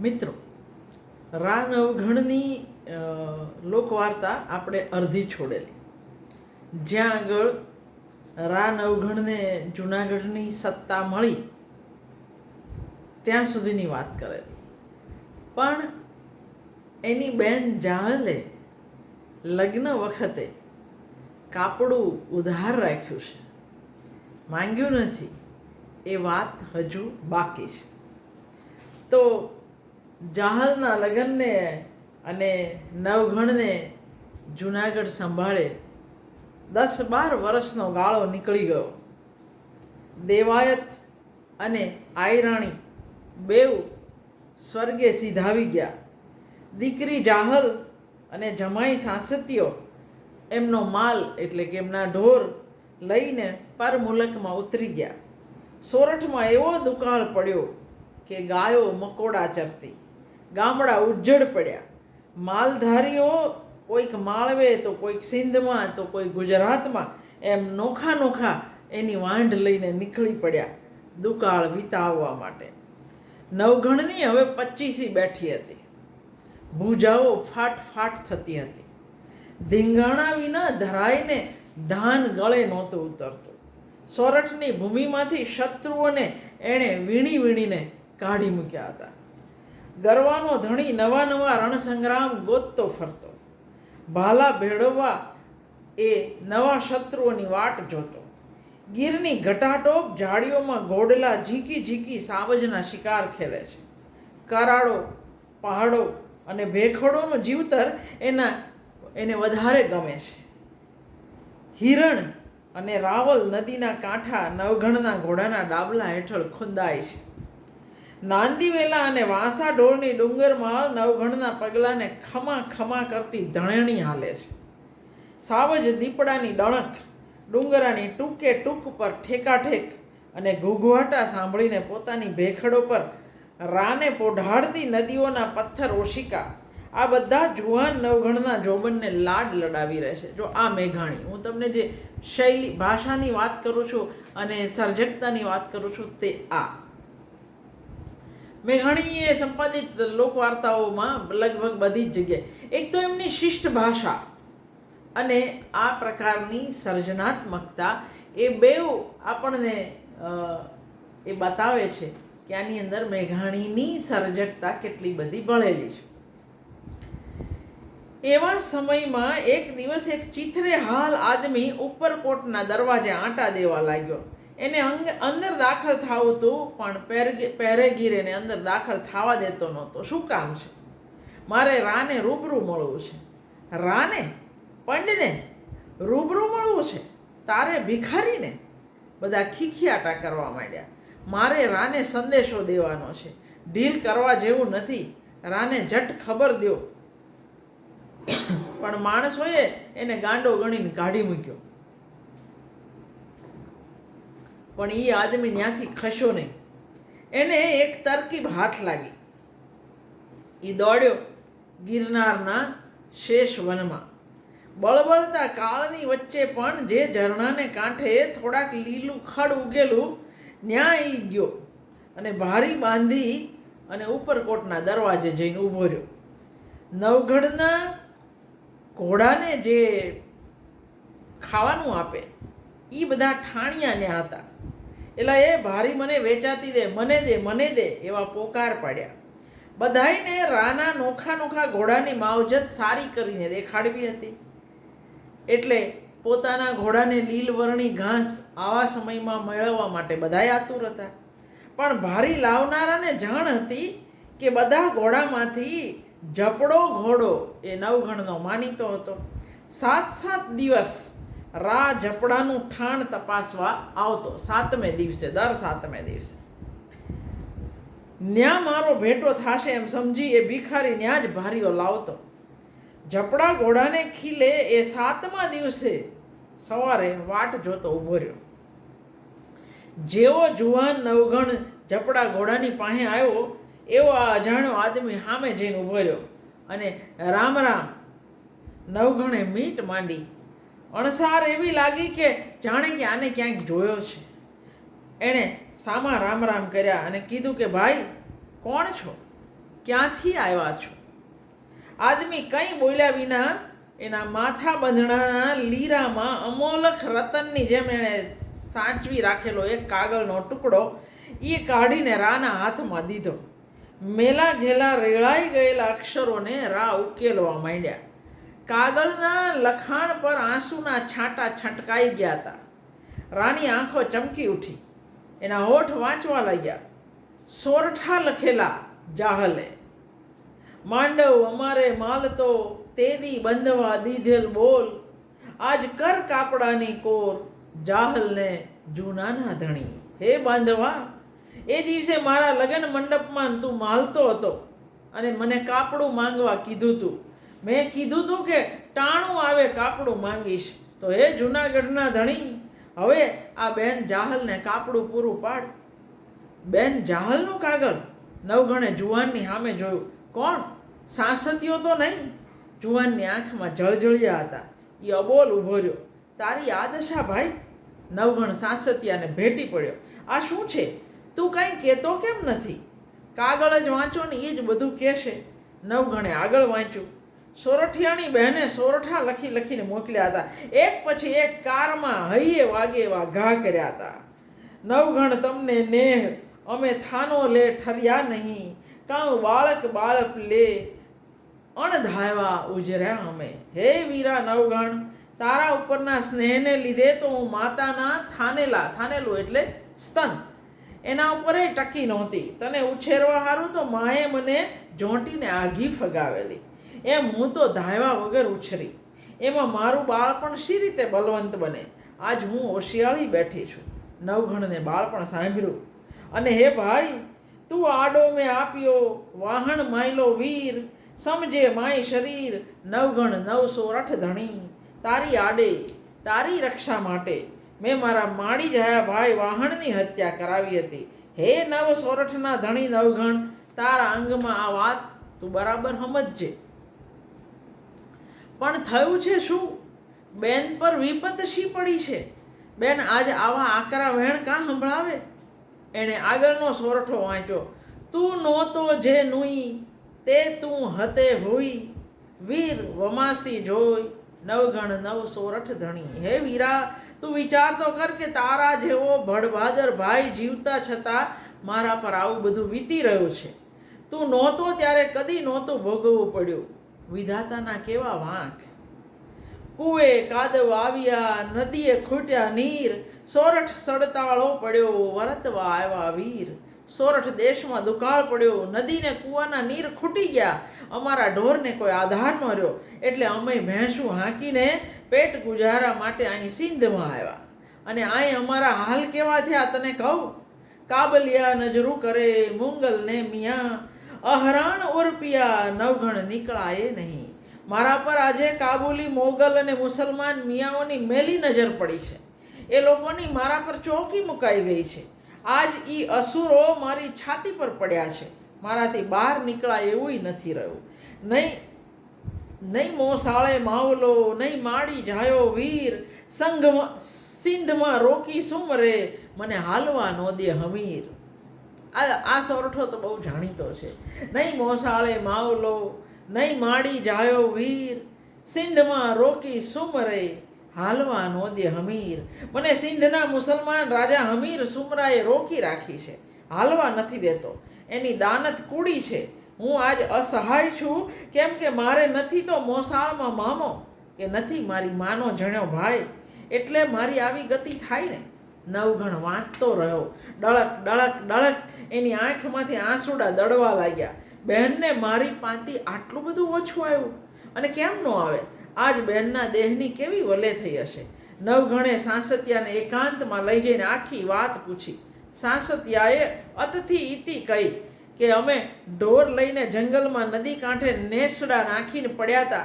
મિત્રો રા નવઘણની લોકવાર્તા આપણે અડધી છોડેલી. જ્યાં આગળ રા નવઘણને જૂનાગઢની સત્તા મળી, ત્યાં સુધીની વાત કરેલી. પણ એની બેન જાહલે લગ્ન વખતે કાપડું ઉધાર રાખ્યું છે. માંગ્યું નથી, એ વાત હજુ બાકી છે. તો જાહલના લગ્નને અને નવઘણને જુનાગઢ સંભાળે. દસ બાર વર્ષનો ગાળો નીકળી ગયો. દેવાયત અને આયરાણી બેઉ સ્વર્ગે સીધાવી ગયા. દીકરી જાહલ અને જમાઈ સાંસતીઓ એમનો માલ એટલે કે એમના ઢોર લઈને પર મુલકમાં ઉતરી ગયા. સોરઠમાં એવો દુકાળ પડ્યો કે ગાયો મકોડા ચરતી. ગામડા ઉજ્જડ પડ્યા. માલધારીઓ કોઈક માળવે તો કોઈક સિંધમાં, તો કોઈ ગુજરાતમાં એમ નોખા નોખા એની વાંઢ લઈને નીકળી પડ્યા દુકાળ વિતાવવા માટે. નવઘણની હવે પચીસી બેઠી હતી. ભૂજાઓ ફાટ ફાટ થતી હતી. ધીંગાણા વિના ધરાઈને ધાન ગળે નહોતું ઉતરતું. સોરઠની ભૂમિમાંથી શત્રુઓને એણે વીણી વીણીને કાઢી મૂક્યા હતા. ગરવાનો ધણી નવા નવા રણસંગ્રામ ગોતતો ફરતો. ભાલા ભેળવવા એ નવા શત્રુઓની વાટ જોતો. ગીરની ઘટાટોપ ઝાડીઓમાં ઘોડલા ઝીકી ઝીકી સાવજના શિકાર ખેલે છે. કરાડો પહાડો અને ભેખડોનું જીવતર એના, એને વધારે ગમે છે. હિરણ અને રાવલ નદીના કાંઠા નવઘણના ઘોડાના ડાબલા હેઠળ ખુંદાય છે. નાંદીવેલા અને વાંસા ઢોળની ડુંગરમાં નવઘણના પગલાને ખમા ખમા કરતી ધણેણી હાલે છે. સાવજ દીપડાની ડણક, ડુંગરાની ટૂંકે ટૂંક પર ઠેકાઠેક અને ઘૂઘવાટા સાંભળીને પોતાની ભેખડો પર રાને પોઢાડતી નદીઓના પથ્થર ઓશિકા. આ બધા જુવાન નવગણના જોબનને લાડ લડાવી રહેશે જો આ મેઘાણી, હું તમને જે શૈલી, ભાષાની વાત કરું છું અને સર્જકતાની વાત કરું છું તે આ. મેઘાણીએ સંપાદિત લોકવાર્તાઓમાં લગભગ બધી જ જગ્યાએ, એક તો એમની શિષ્ટ ભાષા અને આ પ્રકારની સર્જનાત્મકતા એ બેઉ આપણને એ બતાવે છે કે આની અંદર મેઘાણીની સર્જકતા કેટલી બધી ભળેલી છે. એવા સમયમાં એક દિવસ એક ચીથરે હાલ આદમી ઉપરકોટના દરવાજે આંટા દેવા લાગ્યો. એને અંદર દાખલ થવું હતું પણ પહેરેગીર એને અંદર દાખલ થવા દેતો નહોતો. શું કામ છે? મારે રાને રૂબરૂ મળવું છે. રાને? પંડને? રૂબરૂ મળવું છે? તારે ભિખારીને? બધા ખીખિયાટા કરવા માંડ્યા. મારે રાને સંદેશો દેવાનો છે. ઢીલ કરવા જેવું નથી. રાને જટ ખબર દો પણ માણસોએ એને ગાંડો ગણીને કાઢી મૂક્યો. પણ એ આદમી ત્યાંથી ખસ્યો નહીં. એને એક તરકીબ હાથ લાગી. એ દોડ્યો ગિરનારના શેષ વનમાં. બળબળતા કાળની વચ્ચે પણ જે ઝરણાને કાંઠે થોડાક લીલું ખડ ઉગેલું ન્યા આવી ગયો અને ભારી બાંધી અને ઉપરકોટના દરવાજે જઈને ઊભો રહ્યો. નવગઢના ઘોડાને જે ખાવાનું આપે એ બધા ઠાણિયા ત્યાં હતા એટલે એ ભારી મને વેચાતી દે, મને દે મને દે એવા પોકાર પાડ્યા. બધાયને રાના નોખા નોખા ઘોડાની માવજત સારી કરીને દેખાડવી હતી. એટલે પોતાના ઘોડાને લીલવર્ણી ઘાસ આવા સમયમાં મેળવવા માટે બધાય આતુર હતા. પણ ભારી લાવનારાને જાણ હતી કે બધા ઘોડામાંથી જપડો ઘોડો એ નવગણનો માનીતો હતો. સાત સાત દિવસ રા જપડાનું ઠાણ તપાસવા આવતો સાતમે દિવસે, દર સાતમે દિવસે. ન્યા મારો ભેટો થશે એમ સમજી એ ભિખારી ન્યા જ ભારીઓ લાવતો. જપડા ઘોડાને ખીલે એ સાતમા દિવસે સવારે વાટ જોતો ઊભો રહ્યો. જેવો જુવાન નવગણ જપડા ઘોડાની પાસે આવ્યો, એવો આ અજાણ્યો આદમી સામે જઈને ઊભો રહ્યો અને રામ રામ, નવગણે મીટ માંડી. અણસાર એવી લાગી કે જાણે કે આને ક્યાંક જોયો છે. એણે સામા રામ રામ કર્યા અને કીધું કે, ભાઈ, કોણ છો? ક્યાંથી આવ્યા છો? આદમી કંઈ બોલ્યા વિના એના માથા બંધણાના લીરામાં અમોલક રતનની જેમ એણે સાચવી રાખેલો એક કાગળનો ટુકડો એ કાઢીને રાના હાથમાં દીધો. મેલા ઘેલા રેળાઈ ગયેલા અક્ષરોને રા ઉકેલવા માંડ્યા. કાગળના લખાણ પર આંસુના છાંટા છંટકાઈ ગયા હતા. રાણી આંખો ચમકી ઉઠી. એના હોઠ વાંચવા લાગ્યા. સોરઠા લખેલા, જાહલે. માંડવ, અમારે માલતો તેદી બંધવા દીધેલ બોલ. આજ કર કાપડાની કોર. જાહલને જૂનાના ધણી. હે બાંધવા, એ દિવસે મારા લગ્ન મંડપમાં તું માલતો હતો અને મને કાપડું માંગવા કીધું તું. મેં કીધું તું કે ટાણું આવે, કાપડું માંગીશ. તો એ જૂનાગઢના ધણી, હવે આ બેન જાહલને કાપડું પૂરું પાડ. બેન જાહલનું કાગળ? નવગણે જુવાનની સામે જોયું. કોણ? સાંસતીઓ તો નહીં. જુવાનની આંખમાં જળજળિયા હતા. એ અબોલ ઊભો રહ્યો. તારી આ દશા ભાઈ? નવગણ સાંસતિયાને ભેટી પડ્યો. આ શું છે? તું કાંઈ કહેતો કેમ નથી? કાગળ જ વાંચો ને એ જ બધું કહેશે. નવગણે આગળ વાંચ્યું. સોરઠિયાણી બહેને સોરઠા લખી લખીને મોકલ્યા હતા. એક પછી એક કારમાં હૈયે વાગે એવા ઘા કર્યા હતા. નવગણ તમને નેહ, અમે થાનો લે, ઠર્યા નહીં. કાં બાળક બાળક લે, અણધાયવા ઉજર્યા અમે. હે વીરા નવગણ, તારા ઉપરના સ્નેહને લીધે તો હું માતાના થાનેલા, થાનેલું એટલે સ્તન. એના ઉપર ટકી નહોતી. તને ઉછેરવા સારું તો માએ મને જોંટીને આઘી ફગાવેલી. એમ હું તો ધાયવા વગર ઉછરી. એમાં મારું બાળપણ શી રીતે બલવંત બને? આજ હું હોશિયાળી બેઠી છું. નવઘણને બાળપણ સાંભળ્યું. અને હે ભાઈ, તું આડો મેં આપ્યો, વાહણ માયલો વીર, સમજે માય શરીર નવગણ નવસો રઠ ધણી. તારી આડે, તારી રક્ષા માટે મેં મારા માડી જયા ભાઈ વાહણની હત્યા કરાવી હતી. હે નવ સોરઠના ધણી નવગણ તારા અંગમાં આ વાત તું બરાબર સમજજે. પણ થયું છે શું? બેન પર વિપત શી પડી છે. બેન, આજ આવા આકરા વેણ કાં સંભળાવે? એણે આગળનો સોરઠો વાંચ્યો, તું નહોતો જે નુઈ, તે તું હતે હોઈ. વીર વમાસી જોઈ, નવગણ નવ સોરઠ ધણી. હે વીરા, તું વિચાર તો કર કે તારા જેવો ભડભાદર ભાઈ જીવતા છતાં મારા પર આવું બધું વીતી રહ્યું છે. તું નહોતો ત્યારે કદી નહોતું ભોગવવું પડ્યું. વિધાતાના કેવા વાંક? કુએ કાદવ આવ્યા, નદીએ ખૂટ્યા નીર, સોરઠ સડતાળો પડ્યો, વરતવા આવ્યા વીર. સોરઠ દેશમાં દુકાળ પડ્યો, નદીને કૂવાના નીર ખૂટી ગયા. અમારા ઢોરને કોઈ આધાર ન રહ્યો, એટલે અમે ભેંસું હાંકીને પેટ ગુજારા માટે અહીં સિંધમાં આવ્યા. અને અહીં અમારા હાલ કેવા થયા તને કહું? કાબલિયા નજરું કરે, મુંગલને મિયા અહરાણ ઉર્પિયા નવગણ નીકળાય નહીં. મારા પર આજે કાબુલી મોગલ અને મુસલમાન મિયાઓની મેલી નજર પડી છે. એ લોકોની મારા પર ચોકી મુકાઈ ગઈ છે. આજ એ અસુરો મારી છાતી પર પડ્યા છે. મારાથી બહાર નીકળાય એવું નથી રહ્યું. નહીં નહીં મોસાળે માવલો, નહીં માડી જાયો વીર. સંઘમાં, સિંધમાં રોકી સુમરે. મને હાલવા નો દે હમીર. આ આ સોરઠો તો બહુ જાણીતો છે. નહીં મોસાળે માવલો, નહીં માડી જાયો વીર, સિંધમાં રોકી સુમરે હાલવા દે હમીર. મને સિંધના મુસલમાન રાજા હમીર સુમરાએ રોકી રાખી છે. હાલવા નથી દેતો. એની દાનત કૂડી છે. હું આજ અસહાય છું. કેમ કે મારે નથી તો મોસાળમાં મામો કે નથી મારી માનો જણ્યો ભાઈ. એટલે મારી આવી ગતિ થાય ને. નવગણ વાંચતો રહ્યો. ડળક ડળક ડળક. એની આંખમાંથી આંસુડા દળવા લાગ્યા. બહેનને મારી પાંતી આટલું બધું ઓછું આવ્યું. અને કેમ ન આવે? આજ બહેનના દેહની કેવી વલે થઈ હશે? નવગણે સાંસતિયાને એકાંતમાં લઈ જઈને આખી વાત પૂછી. સાંસતિયાએ અતથી ઇતિ કહી કે અમે ઢોર લઈને જંગલમાં નદી કાંઠે નેસડા નાખીને પડ્યા હતા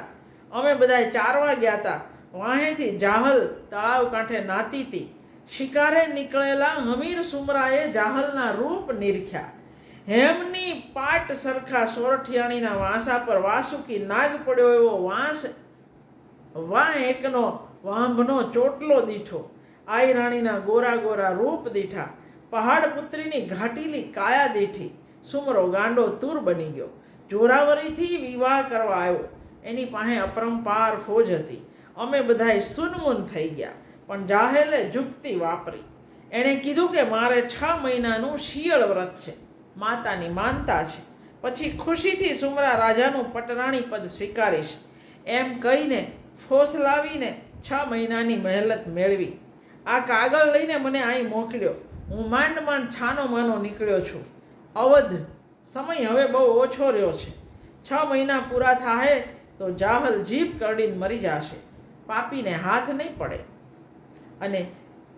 અમે બધાએ ચારવા ગયા હતા વાહેથી જાહલ તળાવ કાંઠે નાતી હતી શિકારે નીકળેલા હમીર સુમરાએ જાહલના રૂપ નિરખ્યા. હેમની પાટ સરખા સોરઠિયાણીના વાંસા પર વાસુકી નાગ પડ્યો એવો વાંસ વા એકનો વાંભનો ચોટલો દીઠો. આઈ રાણીના ગોરા ગોરા રૂપ દીઠા. પહાડ પુત્રીની ઘાટીલી કાયા દીઠી. સુમરો ગાંડો તૂર બની ગયો. જોરાવરીથી વિવાહ કરવા આવ્યો. એની પાસે અપરંપાર ફોજ હતી. અમે બધાય સુનમુન થઈ ગયા. પણ જાહેલે જુક્તિ વાપરી. એણે કીધું કે મારે છ મહિનાનું શિયળ વ્રત છે. માતાની માનતા છે. પછી ખુશીથી સુમરા રાજાનું પટરાણી પદ સ્વીકારીશ. એમ કહીને ફોસ લાવીને છ મહિનાની મહેલત મેળવી. આ કાગળ લઈને મને અહીં મોકલ્યો. હું માંડ માંડ છાનો માનો નીકળ્યો છું. અવધ, સમય હવે બહુ ઓછો રહ્યો છે. છ મહિના પૂરા થાય તો જાહલ જીભ કરડીને મરી જશે. પાપીને હાથ નહીં પડે. અને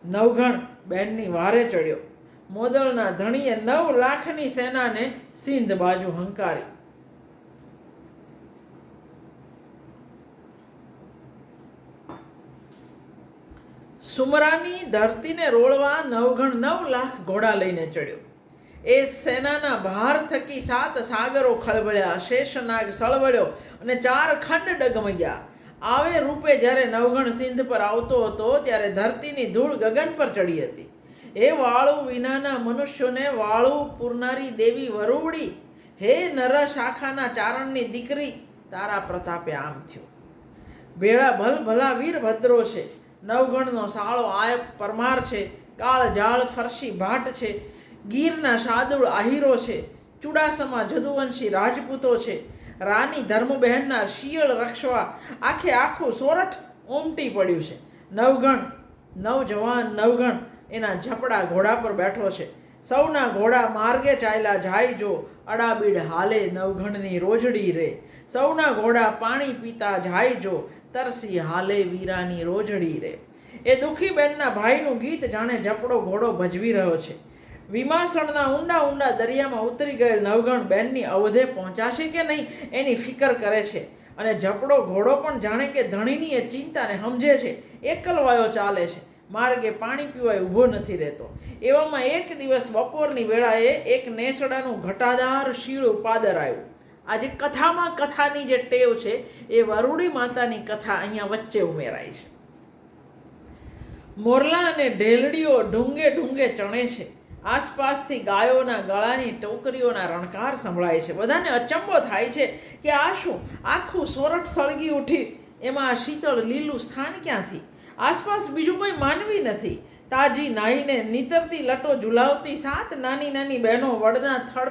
નવઘણ બેનની વારે ચડ્યો. મોદળના ધણીએ નવ લાખની સેનાને સિંધ બાજુ હંકારી. સુમરાની ધરતીને રોળવા નવઘણ નવ લાખ ઘોડા લઈને ચડ્યો. એ સેનાના ભાર થકી સાત સાગરો ખળબળ્યા શેષનાગ સળવળ્યો અને ચાર ખંડ ડગમગ્યા. આવે રૂપે જ્યારે નવગણ સિંધ પર આવતો હતો, ત્યારે ધરતીની ધૂળ ગગન પર ચડી હતી. એ વાળું વિનાના મનુષ્યોને, વાળું પૂરનારી દેવી વરુવડી, હે નર શાખાના ચારણની દીકરી, તારા પ્રતાપે આમ થયું. ભેળા ભલ ભલા વીર ભદ્રો છે, નવગણનો સાળો આય પરમાર છે, કાળ ઝાળ ફરશી ભાટ છે, ગીરના શાદુળ આહીરો છે, ચુડાસમા જદુવંશી રાજપૂતો છે રાની ધર્મબહેનના શિયળ રક્ષવા આખે આખું સોરઠ ઉમટી પડ્યું છે. નવગણ, નવજવાન નવગણ એના ઝપડા ઘોડા પર બેઠો છે. સૌના ઘોડા માર્ગે ચાલ્યા જાય જો અડાબીડ હાલે નવઘણની રોજડી રે. સૌના ઘોડા પાણી પીતા જાય જો તરસી હાલે વીરાની રોજડી રે. એ દુખી બેનના ભાઈનું ગીત જાણે ઝપડો ઘોડો ભજવી રહ્યો છે. વિમાસણના ઊંડા ઊંડા દરિયામાં ઉતરી ગયેલ નવગણ બેનની અવધે પહોંચાશે કે નહીં એની ફિકર કરે છે. અને ઝપડો ઘોડો પણ જાણે કે ધણીની એ ચિંતાને સમજે છે. એકલવાયો ચાલે છે. માર્ગે પાણી પીવાય ઊભો નથી રહેતો. એવામાં એક દિવસ બપોરની વેળાએ એક નેસડાનું ઘટાદાર શીળું પાદર આવ્યું. આજે કથામાં કથાની જે ટેવ છે, એ વરુડી માતાની કથા અહીંયા વચ્ચે ઉમેરાય છે. મોરલા અને ઢેલડીઓ ઢૂંગે ઢૂંગે ચણે છે. આસપાસથી ગાયોના ગળાની ટોકરીઓના રણકાર સંભળાય છે. બધાને અચંબો થાય છે કે આ શું? આખું સોરઠ સળગી ઉઠી. એમાં શીતળ લીલું સ્થાન ક્યાંથી? આસપાસ બીજું કોઈ માનવી નથી. તાજી નાહીને નીતરતી લટો ઝુલાવતી સાત નાની નાની બહેનો વડના થડ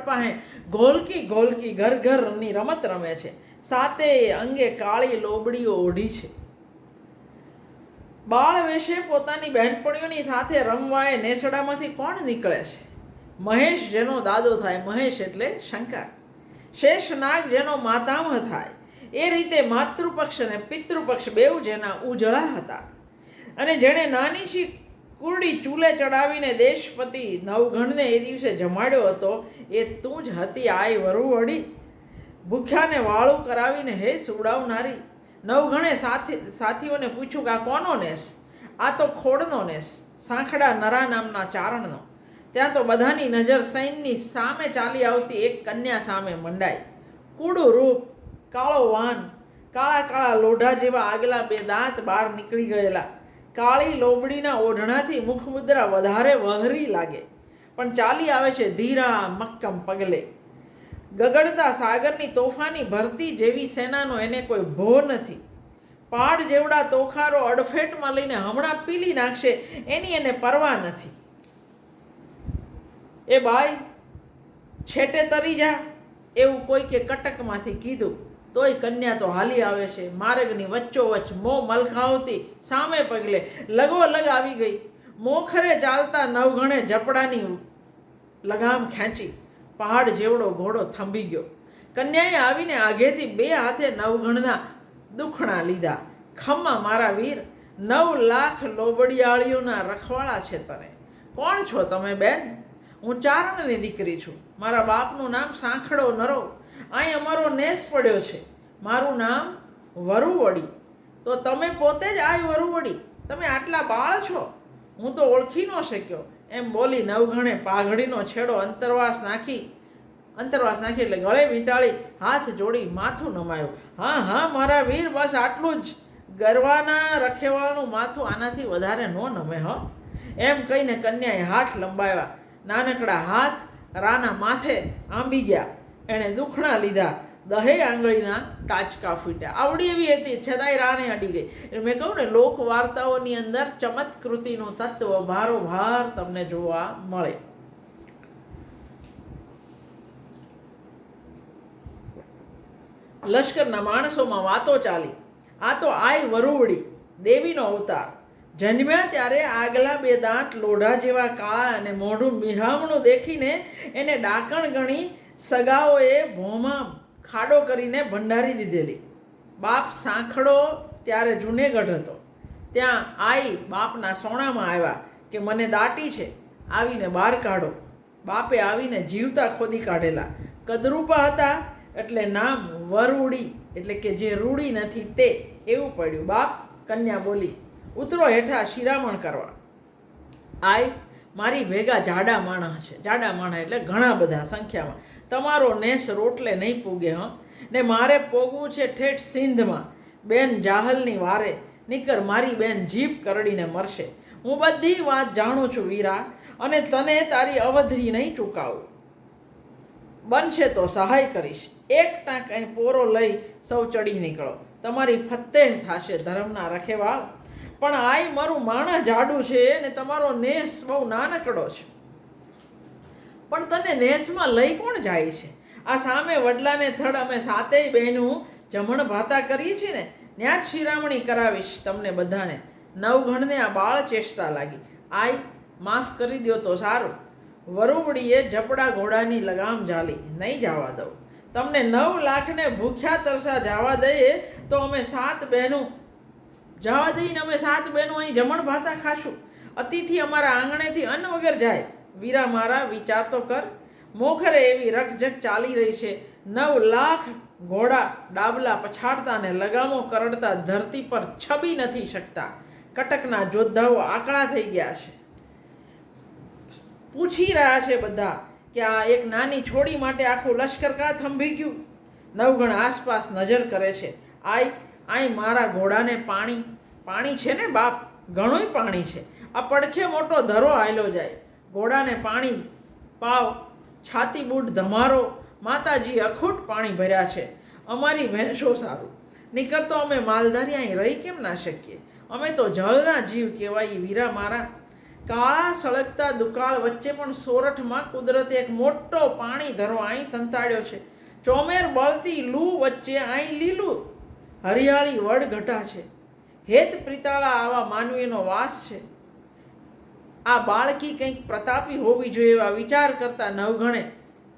ગોલકી ગોલકી ઘર ઘરની રમત રમે છે. સાતે અંગે કાળી લોબડીઓ ઓઢી છે. બાળ વેશે પોતાની બહેનપણીઓની સાથે રમવા એ નેસડામાંથી કોણ નીકળે છે? મહેશ જેનો દાદો થાય, મહેશ એટલે શંકર. શેષનાગ જેનો માતામહ થાય. એ રીતે માતૃપક્ષ અને પિતૃપક્ષ બેઉ જેના ઉજળા હતા. અને જેણે નાની શી કુરડી ચૂલે ચડાવીને દેશપતિ નવઘણને એ દિવસે જમાડ્યો હતો, એ તું જ હતી આય વરુવડી. ભૂખ્યાને વાળું કરાવીને હે સુવડાવનારી નવઘણે સાથી, સાથીઓને પૂછ્યું કે આ કોનો નેસ? આ તો ખોડનો નેસ, સાંખડા નરા નામના ચારણનો. ત્યાં તો બધાની નજર સૈનની સામે ચાલી આવતી એક કન્યા સામે મંડાઈ. કૂડું રૂપ, કાળો વાન, કાળા કાળા લોઢા જેવા આગલા બે દાંત બહાર નીકળી ગયેલા. કાળી લોબડીના ઓઢણાથી મુખમુદ્રા વધારે વહરી લાગે. પણ ચાલી આવે છે ધીરા, મક્કમ પગલે. ગગડતા સાગરની તોફાની ભરતી જેવી સેનાનો એને કોઈ ભો નથી. પાડ જેવડા તોખારો અડફેટમાં લઈને હમણાં પીલી નાખશે, એની એને પરવા નથી. એ બાઈ, છેટે તરી જા, એવું કોઈ કે કટકમાંથી કીધું, તોય કન્યા તો હાલી આવે છે, માર્ગની વચ્ચોવચ્ચ મો મલખાવતી સામે પગલે લગોલગ આવી ગઈ. મોખરે ચાલતા નવઘણે ઝપડાની લગામ ખેંચી. પહાડ જેવડો ઘોડો થંભી ગયો. કન્યાએ આવીને આગેથી બે હાથે નવઘણના દુખણા લીધા. ખમ્મા મારા વીર, નવ લાખ લોબડિયાળીઓના રખવાળા છે તને. કોણ છો તમે બેન? હું ચારણની દીકરી છું. મારા બાપનું નામ સાંખડો નરો. અહીં અમારો નેસ પડ્યો છે. મારું નામ વરુવડી. તો તમે પોતે જ આય વરુવડી. તમે આટલા બાળ છો? હું તો ઓળખી ન શક્યો. એમ બોલી નવઘણે પાઘડીનો છેડો અંતરવાસ નાખી અંતરવાસ નાખી એટલે ગળે વીંટાળી, હાથ જોડી માથું નમાયું. હા હા, મારા વીર, બસ આટલું જ. ગરવાના રખેવાળનું માથું આનાથી વધારે ન નમે, હો. એમ કહીને કન્યાએ હાથ લંબાવ્યા. નાનકડા હાથ રાના માથે આંબી ગયા. એણે દુખણા લીધા. દહે આંગળીના ટાચકા ફૂટ્યા. આવડી એવી હતી છતાંય રાને અડી ગઈ. મેં કહું ને લોક વાર્તાઓની અંદર ચમત્કૃતિનું તત્વ ભારો ભાર તમને જોવા મળે. લશ્કરના માણસોમાં વાતો ચાલી. આ તો આય વરુવડી, દેવીનો અવતાર. જન્મ્યા ત્યારે આગલા બે દાંત લોઢા જેવા કાળા અને મોઢું મિહામણું દેખીને એને ડાકણ ગણી સગાઓએ ભોમાં ખાડો કરીને ભંડારી દીધેલી. બાપ સાંખડો ત્યારે જૂનેગઢ હતો. ત્યાં આઈ બાપના સોણામાં આવ્યા કે મને દાટી છે, આવીને બહાર કાઢો. બાપે આવીને જીવતા ખોદી કાઢેલા. કદરૂપા હતા એટલે નામ વરૂડી, એટલે કે જે રૂડી નથી તે એવું પડ્યું. બાપ કન્યા બોલી, ઉતરો હેઠા શિરામણ કરવા. આય મારી ભેગા જાડા માણસ છે. જાડા માણસ એટલે ઘણા બધા સંખ્યામાં. તમારો નેસ રોટલે નહીં પૂગે, હં? ને મારે પોગવું છે ઠેઠ સિંધમાં. બેન જાહલની વારે નીકર મારી બેન જીભ કરડીને મરશે. હું બધી વાત જાણું છું વીરા, અને તને તારી અવધરી નહીં ચૂકાવું. બનશે તો સહાય કરીશ. એક ટાંક અહીં પોરો લઈ સૌ ચડી નીકળો. તમારી ફતેહ થશે ધર્મના રખેવાળ. પણ આય મારું માણસ જાડું છે ને તમારો નેસ બહુ નાનકડો છે. પણ તને નેસમાં લઈ કોણ જાય છે? આ સામે વડલાને થડ અમે સાતેય બહેનું જમણ ભાતા કરીએ છીએ ને ત્યાં જ શિરામણી કરાવીશ તમને બધાને. નવઘણને આ બાળ ચેષ્ટા લાગી. આય, માફ કરી દો તો સારું. વરુવડીએ જપડા ઘોડાની લગામ ઝાલી. નહીં જવા દઉં. તમને નવ લાખને ભૂખ્યા તરસા જવા દઈએ તો અમે સાત બહેનું જવા દઈને અમે સાત બહેનો અહીં જમણ ભાતા ખાશું. અતિથિ અમારા આંગણેથી અન્ન વગર જાય. વીરા મારા, વિચાર તો કર. મોખરે એવી રકઝક ચાલી રહી છે. નવ લાખ ઘોડા ડાબલા પછાડતા ને લગામો કરડતા ધરતી પર છબી નથી શકતા. કટકના જોદ્ધાઓ આકડા થઈ ગયા છે. પૂછી રહ્યા છે બધા કે આ એક નાની છોડી માટે આખું લશ્કર કા થંભી ગયું? નવગણ આસપાસ નજર કરે છે. આઈ આઈ મારા ઘોડાને પાણી પાણી છે ને બાપ? ઘણુંય પાણી છે. આ પડખે મોટો ધરો આયલો જાય. ઘોડાને પાણી, પાવ, છાતી બૂટ ધમારો, માતાજી અખૂટ પાણી ભર્યા છે. અમારી ભેંસો સારું. નીકળતો અમે માલધારી અહીં રહી કેમ ના શકીએ? અમે તો જળના જીવ કહેવાય વીરા મારા. કાળા સળગતા દુકાળ વચ્ચે પણ સોરઠમાં કુદરતે એક મોટો પાણી ધરો અહીં સંતાડ્યો છે. ચોમેર બળતી લૂ વચ્ચે અહીં લીલું હરિયાળી વડ ઘટા છે. હેત પ્રિતાળા આવા માનવીનો વાસ છે. આ બાળકી કંઈક પ્રતાપી હોવી જોઈએ એવા વિચાર કરતા નવગણે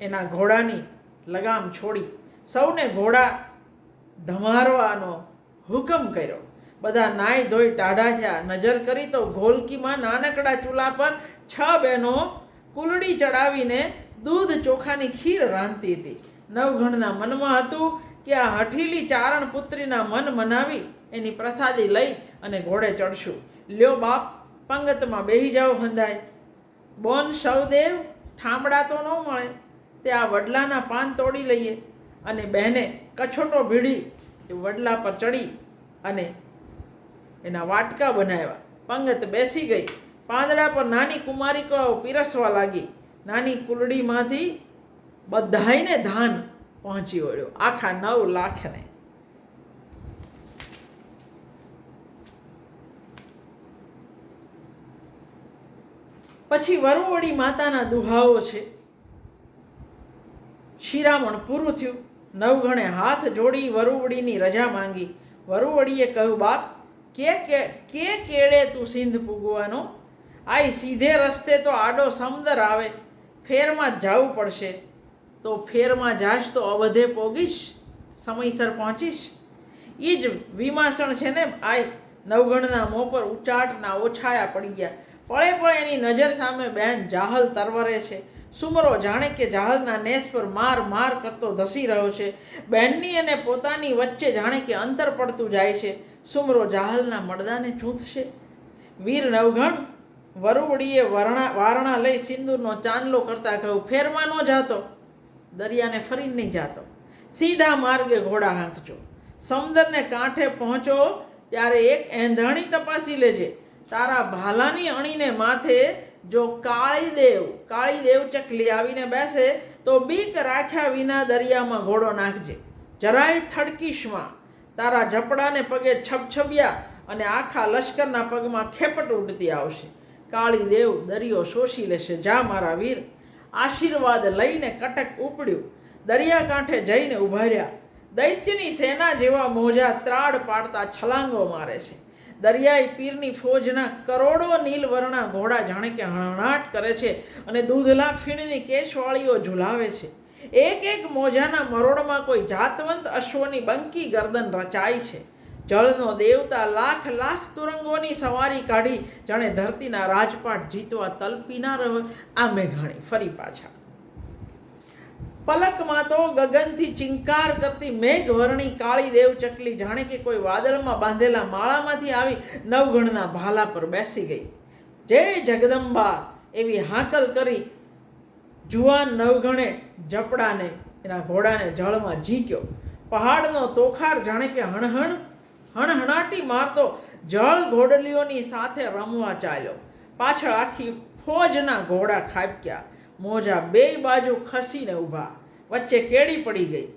એના ઘોડાની લગામ છોડી સૌને ઘોડા ધમારવાનો હુકમ કર્યો. બધા નાઈ ધોઈ ટાઢા થયા. નજર કરી તો ઘોલકીમાં નાનકડા ચૂલા પર છ બહેનો કુલડી ચડાવીને દૂધ ચોખાની ખીર રાંધતી હતી. નવઘણના મનમાં હતું કે આ હઠીલી ચારણ પુત્રીના મન મનાવી એની પ્રસાદી લઈ અને ઘોડે ચડશું. લ્યો બાપ પંગતમાં બેહી જાઓ હંધાય. બોન સૌદેવ ઠામડા તો ન મળે. તે આ વડલાના પાન તોડી લઈએ અને બહેને કછોટો ભીડી એ વડલા પર ચડી અને એના વાટકા બનાવ્યા. પંગત બેસી ગઈ. પાંદડા પર નાની કુમારિકાઓ પીરસવા લાગી. નાની કુલડીમાંથી બધાયને ધાન પહોંચી વળ્યો. આખા નવ લાખને. પછી વરુવડી માતાના દુહાઓ છે. શિરામણ પૂરું થયું. નવગણે હાથ જોડી વરુવડીની રજા માંગી. વરુવડીએ કહ્યું, બાપ, કે કે કેળે તું સિંધ પૂગવાનો? આઈ સીધે રસ્તે તો આડો સમદર આવે. ફેરમાં જવું પડશે. તો ફેરમાં જાશ તો અવધે પોગીશ. સમયસર પહોંચીશ. એ જ વિમાસણ છે ને, આય, નવગણના મોં પર ઉચાટના ઓછાયા પડી ગયા. પળે પળે એની નજર સામે બહેન જાહલ તરવરે છે. સુમરો જાણે કે જાહલના નેસ પર માર માર કરતો ધસી રહ્યો છે. બહેનની અને પોતાની વચ્ચે જાણે કે અંતર પડતું જાય છે. સુમરો જાહલના મડદાને ચૂંથશે. વીર નવઘણ વરુવડીએ વરણા, વારણા લઈ સિંદૂરનો ચાંદલો કરતા કહ્યું ફેરમાં ન જાતો. દરિયાને ફરીને નહીં જાતો. સીધા માર્ગે ઘોડા હાંકજો. સમુદ્રને કાંઠે પહોંચો, ત્યારે એક એંધાણી તપાસી લેજે. તારા ભાલાની અણીને માથે જો કાળી દેવ કાળી દેવ ચકલી આવીને બેસે, તો બીક રાખ્યા વિના દરિયામાં ઘોડો નાખજે. જરાય થડકીશમાં. તારા ઝપડાને પગે છબછબિયા અને આખા લશ્કરના પગમાં ખેપટ ઉડતી આવશે. કાળી દેવ દરિયો શોષી લેશે. જા મારા વીર. આશીર્વાદ લઈને કટક ઉપડ્યું. દરિયાકાંઠે જઈને ઊભા રહ્યા. દૈત્યની સેના જેવા મોજા ત્રાડ પાડતા છલાંગો મારે છે. દરિયાઈ પીરની ફોજના કરોડો નીલવર્ણા ઘોડા જાણે કે હણહણાટ કરે છે અને દૂધલા ફીણની કેશવાળીઓ ઝુલાવે છે. એક એક મોજાના મરોડમાં કોઈ જાતવંત અશ્વની બંકી ગરદન રચાય છે. જળનો દેવતા લાખ લાખ તુરંગોની સવારી કાઢી જાણે ધરતીના રાજપાટ જીતવા તલપીના રહો આ મેઘાણી ફરી પાછા. પલકમાં તો ગગનથી ચિંકાર કરતી મેઘવર્ણી કાળી દેવ ચકલી જાણે કે કોઈ વાદળમાં બાંધેલા માળામાંથી આવી નવગણના ભાલા પર બેસી ગઈ. જય જગદંબા એવી હાંકલ કરી જુવાન નવગણે ઝપડાને એના ઘોડાને જળમાં ઝીક્યો. પહાડનો તોખાર જાણે કે હણહણ, હણહણાટી મારતો જળ ઘોડલીઓની સાથે રમવા ચાલ્યો. પાછળ આખી ફોજના ઘોડા ખાબક્યા. મોજા બે બાજુ ખસીને ઊભા. વચ્ચે કેડી પડી ગઈ.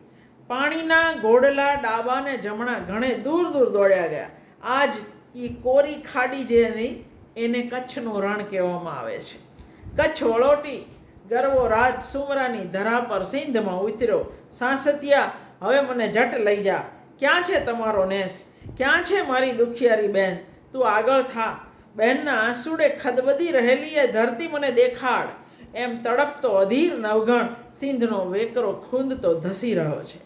પાણીના ઘોડલા ડાબાને જમણા ઘણે દૂર દૂર દોડ્યા ગયા. આજ એ કોરી ખાડી જે નહીં, એને કચ્છનું રણ કહેવામાં આવે છે. કચ્છ વળોટી, ગરવો રાજ સુમરાની ધરા પર સિંધમાં ઉતર્યો. સાંસતિયા, હવે મને જટ લઈ જા. ક્યાં છે તમારો નેસ? ક્યાં છે મારી દુખિયારી બહેન તું આગળ થા. બહેનના આંસુડે ખદબદી રહેલી એ ધરતી મને દેખાડ. એમ તડપતો અધીર નવગણ સિંધનો વેકરો ખૂંદતો ધસી રહ્યો છે.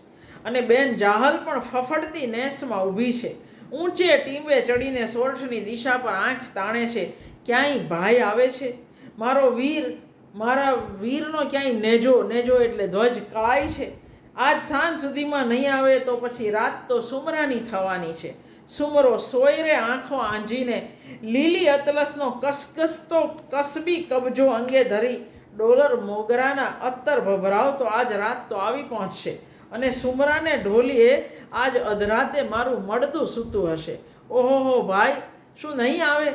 અને બેન જાહલ પણ ફફડતી નેસમાં ઊભી છે. ઊંચે ટીંબે ચડીને સોરઠની દિશા પર આંખ તાણે છે. ક્યાંય ભાઈ આવે છે? મારો વીર, મારા વીરનો ક્યાંય નેજો નેજો એટલે ધ્વજ કળાય છે. આજ સાંજ સુધીમાં નહીં આવે તો પછી રાત તો સુમરાની થવાની છે. સુમરો સોયરે આંખો આંજીને લીલી અતલસનો કસકસતો કસબી કબજો અંગે ધરી ડોલર મોગરાના અત્તર ભભરાવતો આજ રાત તો આવી પહોંચશે. અને સુમરાને ઢોલીએ આજ અધરાતે મારું મળતું સૂતું હશે. ઓહો ભાઈ, શું નહીં આવે?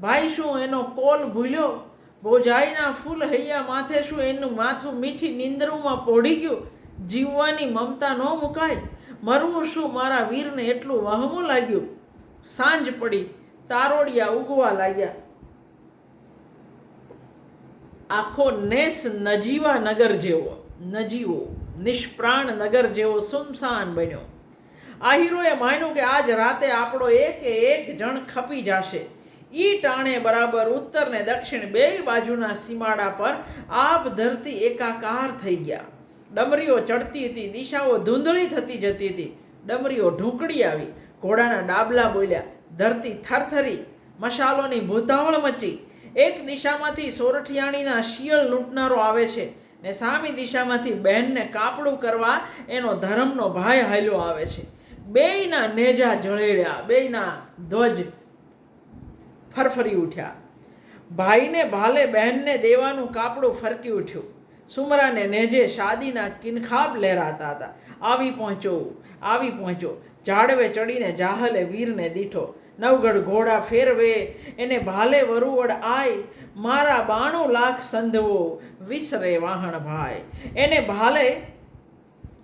ભાઈ શું એનો કોલ ભૂલ્યો? બોજાઈના ફૂલ હૈયા માથે શું એનું માથું મીઠી નિંદરુમાં પોઢી ગયું? જીવવાની મમતા ન મુકાય? મરવું શું મારા વીરને એટલું વહમું લાગ્યું? સાંજ પડી, તારોડિયા ઉગવા લાગ્યા. આખો નેસ નજીવા નગર જેવો, નજીવો, નિષ્પ્રાણ નગર જેવો સુમસાન બન્યો. આહિરોએ માન્યું કે આજ રાતે આપણો એક એક જણ ખપી જશે. ઈ ટાણે બરાબર ઉત્તર ને દક્ષિણ બે બાજુના સીમાડા પર આબ ધરતી એકાકાર થઈ ગયા. ડમરીઓ ચડતી હતી, દિશાઓ ધૂંધળી થતી જતી હતી. ડમરીઓ ઢૂંકડી આવી, ઘોડાના ડાબલા બોલ્યા, ધરતી થરથરી, મશાલોની ભૂતાવળ મચી એક દિશામાંથી સોરઠિયાણીના શિયળ લૂંટનારો આવે છે ને સામી દિશામાંથી બહેનને કાપડું કરવા એનો ધર્મનો ભાઈ હાલ્યો આવે છે. બેયના નેજા જળેડ્યા, બેયના ધ્વજ ફરફરી ઉઠ્યા. ભાઈને ભાલે બહેનને દેવાનું કાપડું ફરકી ઉઠ્યું. સુમરાને નેજે શાદીના કિનખાબ લહેરાતા હતા. આવી પહોંચો આવી પહોંચો. જાડવે ચડીને જાહલે વીરને દીઠો. નવગઢ ઘોડા ફેરવે, એને ભાલે વરુવડ આય, મારા બાણું લાખ સંધવો વિસરે વાહણ ભાઈ એને ભાલે,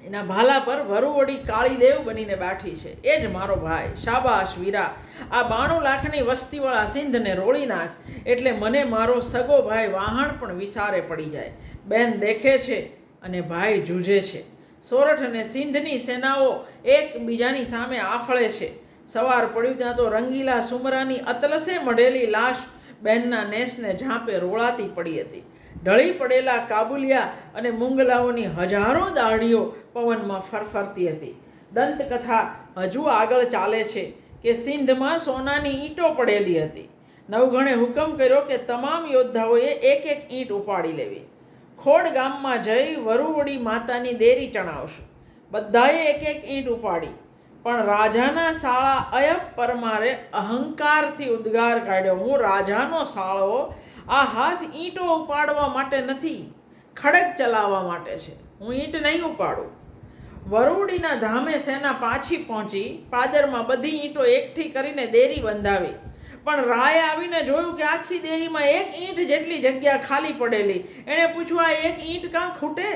એના ભાલા પર વરુવડી કાળીદેવ બનીને બેઠી છે. એ જ મારો ભાઈ, શાબાશ વીરા. આ બાણું લાખની વસ્તીવાળા સિંધને રોળી નાખ, એટલે મને મારો સગો ભાઈ વાહણ પણ વિસારે પડી જાય. બેન દેખે છે અને ભાઈ જૂજે છે. સોરઠ અને સિંધની સેનાઓ એકબીજાની સામે આફળે છે. સવાર પડ્યું ત્યાં તો રંગીલા સુમરાની અતલસે મઢેલી લાશ બહેનના નેસને ઝાંપે રોળાતી પડી હતી. ઢળી પડેલા કાબુલિયા અને મુંગલાઓની હજારો દાઢીઓ પવનમાં ફરફરતી હતી. દંતકથા હજુ આગળ ચાલે છે કે સિંધમાં સોનાની ઈંટો પડેલી હતી. નવઘણે હુકમ કર્યો કે તમામ યોદ્ધાઓએ એક એક ઈંટ ઉપાડી લેવી. ખોડ ગામમાં જઈ વરુવડી માતાની દેરી ચણાવશું. બધાએ એક એક ઈંટ ઉપાડી. પણ રાજાના સાળા અયબ પરમારે અહંકારથી ઉદ્ગાર કાઢ્યો. હું રાજાનો સાળો આ હાથ ઈંટો ઉપાડવા માટે નથી, ખડક ચલાવવા માટે છે. હું ઈંટ નહીં ઉપાડું. વરુડીના ધામે સેના પાછી પહોંચી, પાદરમાં બધી ઈંટો એકઠી કરીને દેરી બંધાવી. પણ રાય આવીને જોયું કે આખી દેરીમાં એક ઈંટ જેટલી જગ્યા ખાલી પડેલી. એણે પૂછ્યું, આ એક ઈંટ કાં ખૂટે?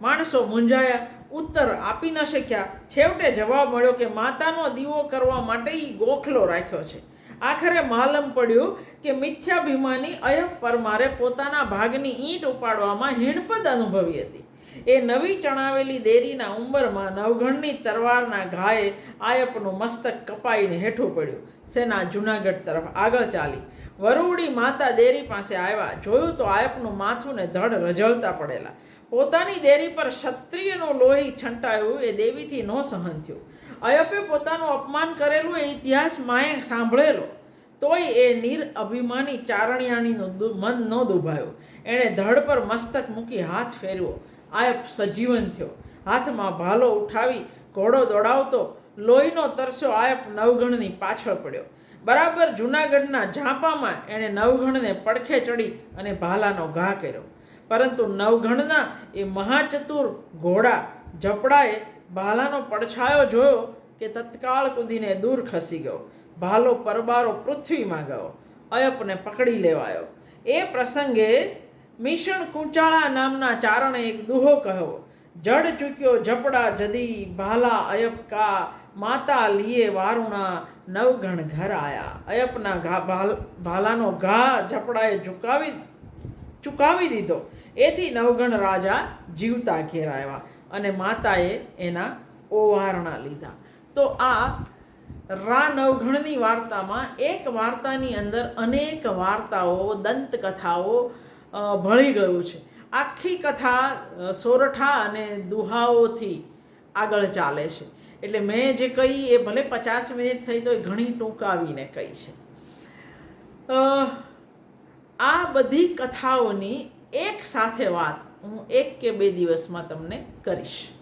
માણસો મૂંઝાયા. ઉત્તર આપી ન શક્યા. છેવટે જવાબ મળ્યો કે માતાનો દીવો કરવા માટે એ ગોખલો રાખ્યો છે. આખરે માલમ પડ્યું કે મિથ્યાભિમાની અયબ પરમારે પોતાના ભાગની ઈંટ ઉપાડવામાં હીણપદ અનુભવી હતી. એ નવી ચણાવેલી દેરીના ઉંબરમાં નવઘણની તરવારના ઘાએ આયપનું મસ્તક કપાઈને હેઠું પડ્યું. સેના જુનાગઢ તરફ આગળ ચાલી. વરુડી માતા દેરી પાસે આવ્યા. જોયું તો આયપનું માથું ને ધડ રઝળતા પડેલા. પોતાની દેરી પર ક્ષત્રિયનું લોહી છંટાયું એ દેવીથી ન સહન થયું. અયપે પોતાનું અપમાન કરેલું એ ઇતિહાસ માએ સાંભળેલો. તોય એ નીર અભિમાની ચારણિયાણીનું મન ન દુભાયું. એણે ધડ પર મસ્તક મૂકી હાથ ફેરવો આયપ સજીવન થયો. હાથમાં ભાલો ઉઠાવી ઘોડો દોડાવતો લોહીનો તરસો આયપ નવગણની પાછળ પડ્યો. બરાબર જૂનાગઢના ઝાંપામાં એણે નવઘણને પડખે ચડી અને ભાલાનો ઘા કર્યો. પરંતુ નવઘણના એ મહાચતુર ઘોડા ઝપડાએ ભાલાનો પડછાયો જોયો કે તત્કાળ કૂદીને દૂર ખસી ગયો. ભાલો પરબારો પૃથ્વીમાં ગયો. અયપને પકડી લેવાયો. એ પ્રસંગે મિશન કુંચાળા નામના ચારણે એક દુહો કહ્યો, જડ ચૂક્યો ઝપડા જદી ભાલા અયપ કા માતા લીએ વારુણા નવગણ ઘર આયા. અયપના ઘા ભાલ- ભાલાનો ઘા ઝપડાએ ઝુકાવી ચૂકાવી દીધો. એથી નવગણ રાજા જીવતા ઘેર આવ્યા અને માતાએ એના ઓવારણા લીધા. તો આ રા નવઘણની વાર્તામાં એક વાર્તાની અંદર અનેક વાર્તાઓ, દંતકથાઓ ભળી ગયું છે. આખી કથા સોરઠા અને દુહાઓથી આગળ ચાલે છે. એટલે મેં જે કહી એ ભલે પચાસ મિનિટ થઈ તો એ ઘણી ટૂંકાવીને કહી છે. આ બધી કથાઓની એક સાથે વાત હું એક કે બે દિવસમાં તમને કરીશ.